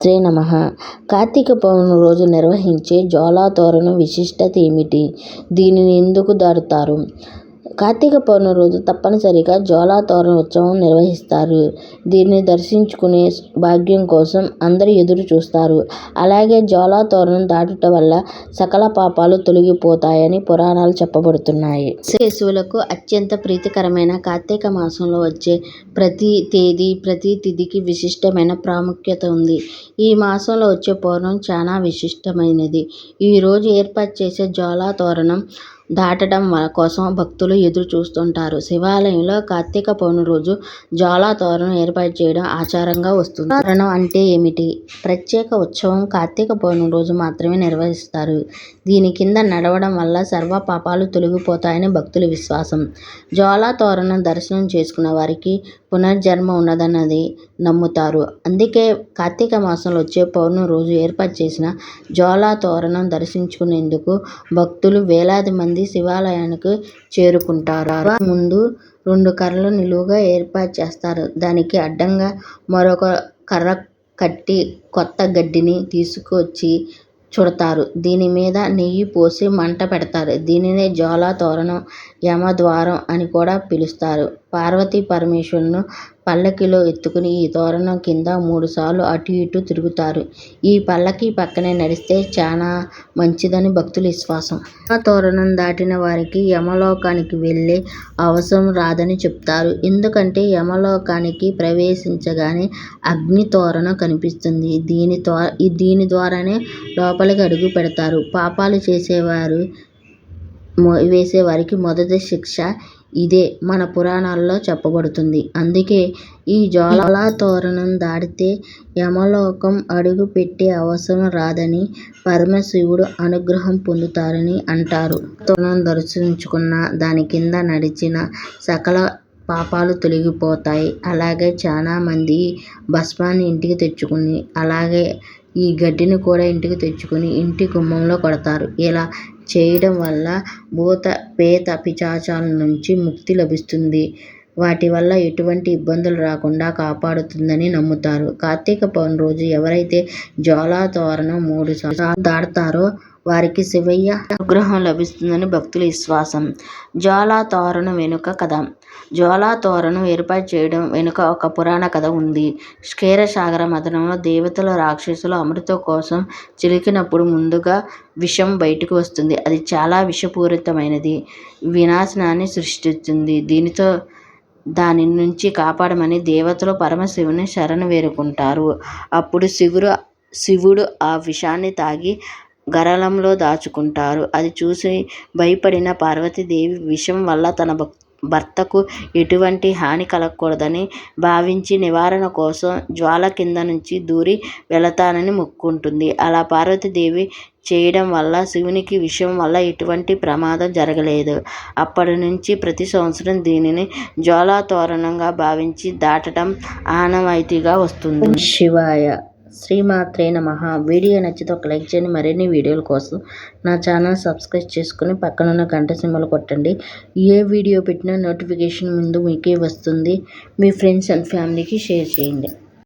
శ్రీ నమ. కార్తీక పౌర్ణమి రోజు నిర్వహించే జ్వాలా తోరణం విశిష్టత ఏమిటి? దీనిని ఎందుకు దారుతారు? కార్తీక పౌర్ణమి రోజు తప్పనిసరిగా జ్వాలా తోరణ ఉత్సవం నిర్వహిస్తారు. దీన్ని దర్శించుకునే భాగ్యం కోసం అందరూ ఎదురు చూస్తారు. అలాగే జ్వాలా తోరణం దాటుట వల్ల సకల పాపాలు తొలగిపోతాయని పురాణాలు చెప్పబడుతున్నాయి. శిశువులకు అత్యంత ప్రీతికరమైన కార్తీక మాసంలో వచ్చే ప్రతి తేదీ ప్రతి తిథికి విశిష్టమైన ప్రాముఖ్యత ఉంది. ఈ మాసంలో వచ్చే పౌర్ణం చాలా విశిష్టమైనది. ఈరోజు ఏర్పాటు చేసే జ్వాలా తోరణం దాటడం కోసం భక్తులు ఎదురు చూస్తుంటారు. శివాలయంలో కార్తీక పౌర్ణమి రోజు జ్వాలా తోరణం ఏర్పాటు చేయడం ఆచారంగా వస్తుంది. తోరణం అంటే ఏమిటి? ప్రత్యేక ఉత్సవం కార్తీక పౌర్ణమి రోజు మాత్రమే నిర్వహిస్తారు. దీని కింద నడవడం వల్ల సర్వ పాపాలు తొలగిపోతాయని భక్తుల విశ్వాసం. జ్వాలా తోరణం దర్శనం చేసుకున్న వారికి పునర్జన్మ ఉన్నదన్నది నమ్ముతారు. అందుకే కార్తీక మాసంలో వచ్చే పౌర్ణమి రోజు ఏర్పాటు చేసిన జ్వాలా తోరణం దర్శించుకునేందుకు భక్తులు వేలాది మంది శివాలయానికి చేరుకుంటారు. ముందు రెండు కర్రలు నిలువుగా ఏర్పాటు చేస్తారు. దానికి అడ్డంగా మరొక కర్ర కట్టి కొత్త గడ్డిని తీసుకొచ్చి చుడతారు. దీని మీద నెయ్యి పోసి మంట పెడతారు. దీనినే జ్వాలా తోరణం యమద్వారం అని కూడా పిలుస్తారు. పార్వతీ పరమేశ్వరులను పల్లకిలో ఎత్తుకుని ఈ తోరణం కింద మూడుసార్లు అటు ఇటు తిరుగుతారు. ఈ పల్లకి పక్కనే నడిస్తే చాలా మంచిదని భక్తుల విశ్వాసం. ఆ తోరణం దాటిన వారికి యమలోకానికి వెళ్ళే అవసరం రాదని చెప్తారు. ఎందుకంటే యమలోకానికి ప్రవేశించగానే అగ్ని తోరణం కనిపిస్తుంది. దీని దీని ద్వారానే లోపలికి అడుగు పెడతారు. పాపాలు చేసేవారు వేసేవారికి మొదటి శిక్ష ఇదే మన పురాణాల్లో చెప్పబడుతుంది. అందుకే ఈ జ్వాలా తోరణం దాటితే యమలోకం అడుగు పెట్టే అవసరం రాదని పరమశివుడు అనుగ్రహం పొందుతారని అంటారు. తోరణం దర్శించుకున్న దాని కింద నడిచిన సకల పాపాలు తొలగిపోతాయి. అలాగే చాలామంది భస్మాన్ని ఇంటికి తెచ్చుకుని అలాగే ఈ గడ్డిని కూడా ఇంటికి తెచ్చుకుని ఇంటి గుమ్మంలో కొడతారు. ఇలా చేయడం వల్ల భూత పేత పిశాచాల నుంచి ముక్తి లభిస్తుంది. వాటి వల్ల ఎటువంటి ఇబ్బందులు రాకుండా కాపాడుతుందని నమ్ముతారు. కార్తీక పౌర్ణమి రోజు ఎవరైతే జ్వాలా తోరణం మూడు సార్లు దాడతారో వారికి శివయ్య అనుగ్రహం లభిస్తుందని భక్తుల విశ్వాసం. జ్వాలా తోరణం వెనుక కథ. జ్వాలా తోరణం ఏర్పాటు చేయడం వెనుక ఒక పురాణ కథ ఉంది. క్షీరసాగర మదనంలో దేవతలు రాక్షసులు అమృతం కోసం చిలికినప్పుడు ముందుగా విషం బయటకు వస్తుంది. అది చాలా విషపూరితమైనది. వినాశనాన్ని సృష్టిస్తుంది. దీనితో దాని నుంచి కాపాడమని దేవతలు పరమశివుని శరణు వేరుకుంటారు. అప్పుడు శివుడు శివుడు ఆ విషాన్ని తాగి గరళంలో దాచుకుంటారు. అది చూసి భయపడిన పార్వతీదేవి విషం వల్ల తన భర్తకు ఎటువంటి హాని కలగకూడదని భావించి నివారణ కోసం జ్వాల కింద నుంచి దూరి వెళతానని మొక్కుంటుంది. అలా పార్వతీదేవి చేయడం వల్ల శివునికి విషయం వల్ల ఎటువంటి ప్రమాదం జరగలేదు. అప్పటి నుంచి ప్రతి సంవత్సరం దీనిని జ్వాలా తోరణంగా భావించి దాటడం ఆనవాయితీగా వస్తుంది. శివాయ. శ్రీమాత్రే నమ. వీడియో నచ్చితే ఒక లైక్ చేయండి. మరిన్ని వీడియోల కోసం నా ఛానల్ సబ్స్క్రైబ్ చేసుకుని పక్కనున్న గంట సింబల్ కొట్టండి. ఏ వీడియో పెట్టినా నోటిఫికేషన్ ముందు మీకే వస్తుంది. మీ ఫ్రెండ్స్ అండ్ ఫ్యామిలీకి షేర్ చేయండి.